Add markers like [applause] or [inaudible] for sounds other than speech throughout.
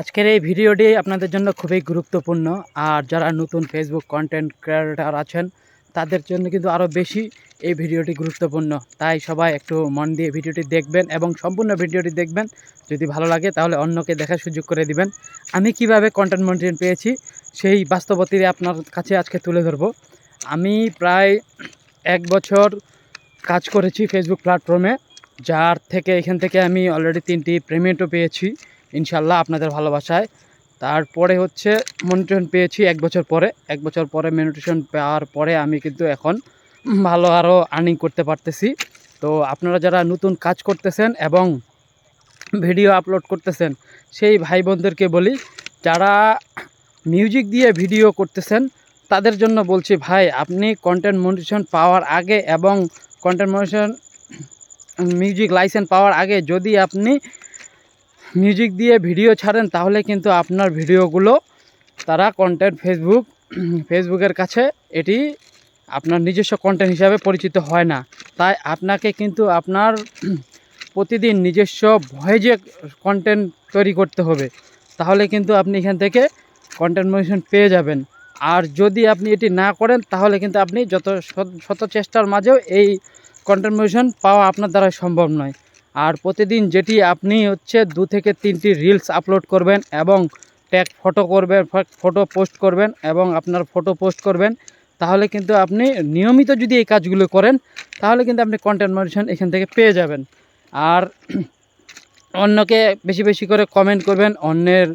আজকের এই ভিডিওটি আপনাদের জন্য খুবই গুরুত্বপূর্ণ। আর যারা নতুন ফেসবুক কন্টেন্ট ক্রিয়েটার আছেন, তাদের জন্য কিন্তু আরও বেশি এই ভিডিওটি গুরুত্বপূর্ণ। তাই সবাই একটু মন দিয়ে ভিডিওটি দেখবেন এবং সম্পূর্ণ ভিডিওটি দেখবেন। যদি ভালো লাগে তাহলে অন্যকে দেখার সুযোগ করে দিবেন। আমি কীভাবে কন্টেন্ট মন্টেন্ট পেয়েছি, সেই বাস্তবতি আপনার কাছে আজকে তুলে ধরবো। আমি প্রায় এক বছর কাজ করেছি ফেসবুক প্ল্যাটফর্মে যার থেকে এখান থেকে আমি অলরেডি তিনটি পেমেন্টও পেয়েছি। ইনশাল্লাহ আপনাদের ভালোবাসায়। তারপরে হচ্ছে মনিটেশন পেয়েছি এক বছর পরে। এক বছর পরে মনিটেশন পাওয়ার পরে আমি কিন্তু এখন ভালো আরও আর্নিং করতে পারতেছি। তো আপনারা যারা নতুন কাজ করতেছেন এবং ভিডিও আপলোড করতেছেন, সেই ভাই বোনদেরকে বলি, যারা মিউজিক দিয়ে ভিডিও করতেছেন, তাদের জন্য বলছি ভাই, আপনি কন্টেন্ট মনিটেশন পাওয়ার আগে এবং কন্টেন্ট মনিটেশন মিউজিক লাইসেন্স পাওয়ার আগে যদি আপনি মিউজিক দিয়ে ভিডিও ছাড়েন, তাহলে কিন্তু আপনার ভিডিওগুলো তারা কন্টেন্ট ফেসবুক ফেসবুকের কাছে এটি আপনার নিজস্ব কন্টেন্ট হিসাবে পরিচিত হয় না। তাই আপনাকে কিন্তু আপনার প্রতিদিন নিজস্ব ভয়েজে কন্টেন্ট তৈরি করতে হবে, তাহলে কিন্তু আপনি এখান থেকে কন্টেন্ট মোশন পেয়ে যাবেন। আর যদি আপনি এটি না করেন, তাহলে কিন্তু আপনি যত শত- চেষ্টার মাঝেও এই কন্টেন্ট মোশন পাওয়া আপনার দ্বারা সম্ভব নয়। আর প্রতিদিন যেটি আপনি হচ্ছে দু থেকে তিনটি রিলস আপলোড করবেন এবং ট্যাগ ফটো করবেন ফটো পোস্ট করবেন এবং আপনার ফটো পোস্ট করবেন, তাহলে কিন্তু আপনি নিয়মিত যদি এই কাজগুলো করেন, তাহলে কিন্তু আপনি কন্টেন্ট মনিটেশন এখান থেকে পেয়ে যাবেন। আর [clears throat] অন্যকে বেশি বেশি করে কমেন্ট করবেন, অন্যের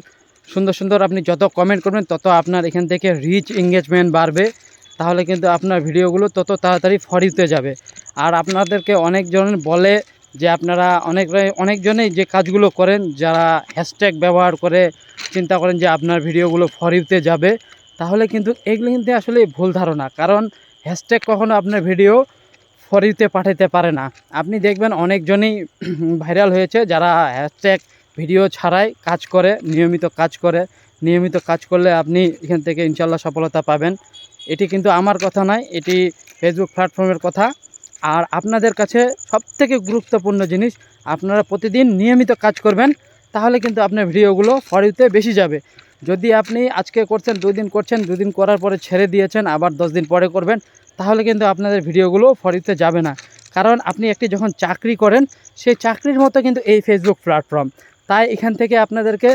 সুন্দর সুন্দর আপনি যত কমেন্ট করবেন, তত আপনার এখান থেকে রিচ এঙ্গেজমেন্ট বাড়বে, তাহলে কিন্তু আপনার ভিডিওগুলো তত তাড়াতাড়ি ফরিতে যাবে। আর আপনাদেরকে অনেকজন বলে যে আপনারা অনেক অনেকজনেই যে কাজগুলো করেন, যারা হ্যাশট্যাগ ব্যবহার করে চিন্তা করেন যে আপনার ভিডিওগুলো ফরিতে যাবে, তাহলে কিন্তু এগুলো কিন্তু আসলে ভুল ধারণা। কারণ হ্যাশট্যাগ কখনো আপনার ভিডিও ফরিতে পাঠাতে পারে না। আপনি দেখবেন অনেকজনই [clears throat] ভাইরাল হয়েছে, যারা হ্যাশট্যাগ ভিডিও ছাড়াই কাজ করে, নিয়মিত কাজ করে। নিয়মিত কাজ করলে আপনি এখান থেকে ইনশাল্লাহ সফলতা পাবেন। এটি কিন্তু আমার কথা নয়, এটি ফেসবুক প্ল্যাটফর্মের কথা। আর আপনাদের কাছে সবথেকে গুরুত্বপূর্ণ জিনিস, আপনারা প্রতিদিন নিয়মিত কাজ করবেন, তাহলে কিন্তু আপনার ভিডিওগুলো ফরিতে বেশি যাবে। যদি আপনি আজকে করছেন দুই দিন করছেন, দুদিন করার পরে ছেড়ে দিয়েছেন, আবার দশ দিন পরে করবেন, তাহলে কিন্তু আপনাদের ভিডিওগুলো ফরিতে যাবে না। কারণ আপনি একটি যখন চাকরি করেন, সেই চাকরির মতো কিন্তু এই ফেসবুক প্ল্যাটফর্ম তাই এখান থেকে আপনাদেরকে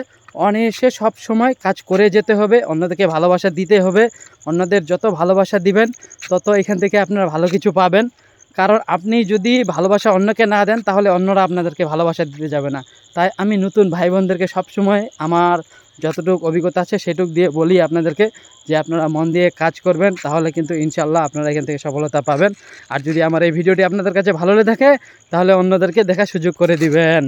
অনায়াসে সব সময় কাজ করে যেতে হবে, অন্যদেরকে ভালোবাসা দিতে হবে, অন্যদের যত ভালোবাসা দিবেন, তত এখান থেকে আপনারা ভালো কিছু পাবেন। কারণ আপনি যদি ভালোবাসা অন্যকে না দেন, তাহলে অন্যরা আপনাদেরকে ভালোবাসা দিতে যাবে না। তাই আমি নতুন ভাই বোনদেরকে সবসময় আমার যতটুকু অভিজ্ঞতা আছে, সেটুক দিয়ে বলি আপনাদেরকে যে আপনারা মন দিয়ে কাজ করবেন, তাহলে কিন্তু ইনশাল্লাহ আপনারা এখান থেকে সফলতা পাবেন। আর যদি আমার এই ভিডিওটি আপনাদের কাছে ভালো লেগে থাকে, তাহলে অন্যদেরকে দেখার সুযোগ করে দিবেন।